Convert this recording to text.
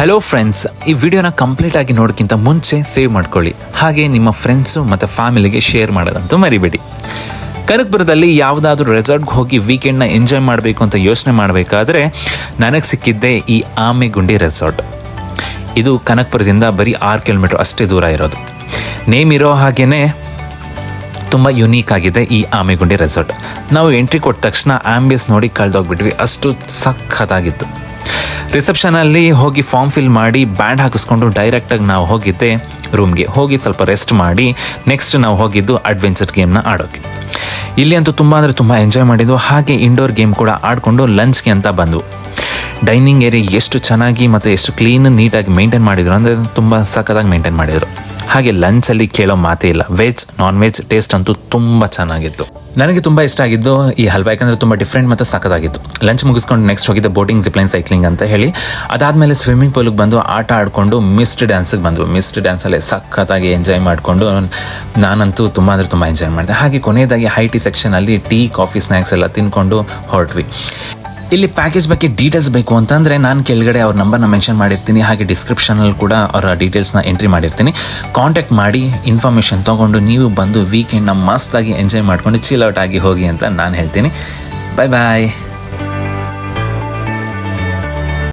Hello friends ಈ ವಿಡಿಯೋನ complete ಆಗಿ ನೋಡೋಕ್ಕಿಂತ ಮುಂಚೆ ಸೇವ್ ಮಾಡ್ಕೊಳ್ಳಿ. ಹಾಗೆ ನಿಮ್ಮ ಫ್ರೆಂಡ್ಸು ಮತ್ತು ಫ್ಯಾಮಿಲಿಗೆ ಶೇರ್ ಮಾಡೋದಂತೂ ಮರಿಬೇಡಿ. ಕನಕಪುರದಲ್ಲಿ ಯಾವುದಾದ್ರೂ ರೆಸಾರ್ಟ್ಗೆ ಹೋಗಿ ವೀಕೆಂಡ್ನ ಎಂಜಾಯ್ ಮಾಡಬೇಕು ಅಂತ ಯೋಚನೆ ಮಾಡಬೇಕಾದ್ರೆ ನನಗೆ ಸಿಕ್ಕಿದ್ದೆ ಈ ಆಮೆಗುಂಡಿ ರೆಸಾರ್ಟ್ ಇದು ಕನಕಪುರದಿಂದ ಬರೀ ಆರು ಕಿಲೋಮೀಟ್ರ್ ಅಷ್ಟೇ ದೂರ ಇರೋದು. ನೇಮ್ ಇರೋ ಹಾಗೇ ತುಂಬ ಯುನೀಕ್ ಆಗಿದೆ ಈ ಆಮೆಗುಂಡಿ ರೆಸಾರ್ಟ್ ನಾವು ಎಂಟ್ರಿ ಕೊಟ್ಟ ತಕ್ಷಣ ಆಂಬಿಯನ್ಸ್ ನೋಡಿ ಕಳೆದೋಗ್ಬಿಟ್ವಿ. ಅಷ್ಟು ಸಖತ್ತಾಗಿತ್ತು. ರಿಸೆಪ್ಷನಲ್ಲಿ ಹೋಗಿ ಫಾರ್ಮ್ ಫಿಲ್ ಮಾಡಿ ಬ್ಯಾಂಡ್ ಹಾಕಿಸ್ಕೊಂಡು ಡೈರೆಕ್ಟಾಗಿ ನಾವು ಹೋಗಿದ್ದೆ ರೂಮ್ಗೆ. ಹೋಗಿ ಸ್ವಲ್ಪ ರೆಸ್ಟ್ ಮಾಡಿ ನೆಕ್ಸ್ಟ್ ನಾವು ಹೋಗಿದ್ದು ಅಡ್ವೆಂಚರ್ ಗೇಮ್ನ ಆಡೋಕ್ಕೆ ಇಲ್ಲಿ ಅಂತೂ ತುಂಬ ಅಂದರೆ ತುಂಬ ಎಂಜಾಯ್ ಮಾಡಿದ್ದು ಹಾಗೆ ಇಂಡೋರ್ ಗೇಮ್ ಕೂಡ ಆಡಿಕೊಂಡು ಲಂಚ್ಗೆ ಅಂತ ಬಂದವು. ಡೈನಿಂಗ್ ಏರಿಯಾ ಎಷ್ಟು ಚೆನ್ನಾಗಿ ಮತ್ತು ಎಷ್ಟು ಕ್ಲೀನ್ ನೀಟಾಗಿ ಮೇಂಟೈನ್ ಮಾಡಿದ್ರು ಅಂದರೆ ತುಂಬ ಸಖತ್ತಾಗಿ ಮೇಂಟೈನ್ ಮಾಡಿದರು. ಹಾಗೆ ಲಂಚಲ್ಲಿ ಕೇಳೋ ಮಾತೇ ಇಲ್ಲ. ವೆಜ್ ನಾನ್ ವೆಜ್ ಟೇಸ್ಟ್ ಅಂತೂ ತುಂಬ ಚೆನ್ನಾಗಿತ್ತು. ನನಗೆ ತುಂಬ ಇಷ್ಟ ಆಗಿದ್ದು ಈ ಹಲ್ವಾ, ಯಾಕಂದರೆ ತುಂಬ ಡಿಫ್ರೆಂಟ್ ಮತ್ತು ಸಖತ್ತಾಗಿತ್ತು. ಲಂಚ್ ಮುಗಿಸ್ಕೊಂಡು ನೆಕ್ಸ್ಟ್ ಹೋಗಿದ್ದೆ ಬೋಟಿಂಗ್ ಜಿಪ್ಲೈನ್ ಸೈಕ್ಲಿಂಗ್ ಅಂತ ಹೇಳಿ. ಅದಾದಮೇಲೆ ಸ್ವಿಮ್ಮಿಂಗ್ ಪೂಲಿಗೆ ಬಂದು ಆಟ ಆಡಿಕೊಂಡು ಮಿಸ್ಡ್ ಡ್ಯಾನ್ಸಿಗೆ ಬಂದು ಮಿಸ್ಡ್ ಡ್ಯಾನ್ಸಲ್ಲಿ ಸಖತ್ತಾಗಿ ಎಂಜಾಯ್ ಮಾಡಿಕೊಂಡು ನಾನಂತೂ ತುಂಬ ಅಂದರೆ ತುಂಬ ಎಂಜಾಯ್ ಮಾಡಿದೆ. ಹಾಗೆ ಕೊನೆಯದಾಗಿ ಹೈ ಟಿ ಸೆಕ್ಷನಲ್ಲಿ ಟೀ ಕಾಫಿ ಸ್ನ್ಯಾಕ್ಸ್ ಎಲ್ಲ ತಿನ್ಕೊಂಡು ಹೊರಟ್ವಿ. ಇಲ್ಲಿ ಪ್ಯಾಕೇಜ್ ಬಗ್ಗೆ ಡೀಟೇಲ್ಸ್ ಬೇಕು ಅಂತಂದರೆ ನಾನು ಕೆಳಗಡೆ ಅವ್ರ ನಂಬರ್ನ ಮೆನ್ಷನ್ ಮಾಡಿರ್ತೀನಿ, ಹಾಗೆ ಡಿಸ್ಕ್ರಿಪ್ಷನಲ್ಲಿ ಕೂಡ ಅವರ ಡೀಟೇಲ್ಸ್ನ ಎಂಟ್ರಿ ಮಾಡಿರ್ತೀನಿ. ಕಾಂಟ್ಯಾಕ್ಟ್ ಮಾಡಿ ಇನ್ಫಾರ್ಮೇಷನ್ ತೊಗೊಂಡು ನೀವು ಬಂದು ವೀಕೆಂಡ್ನ ಮಸ್ತಾಗಿ ಎಂಜಾಯ್ ಮಾಡ್ಕೊಂಡು ಚಿಲ್ ಔಟ್ ಆಗಿ ಹೋಗಿ ಅಂತ ನಾನು ಹೇಳ್ತೀನಿ. ಬಾಯ್ ಬಾಯ್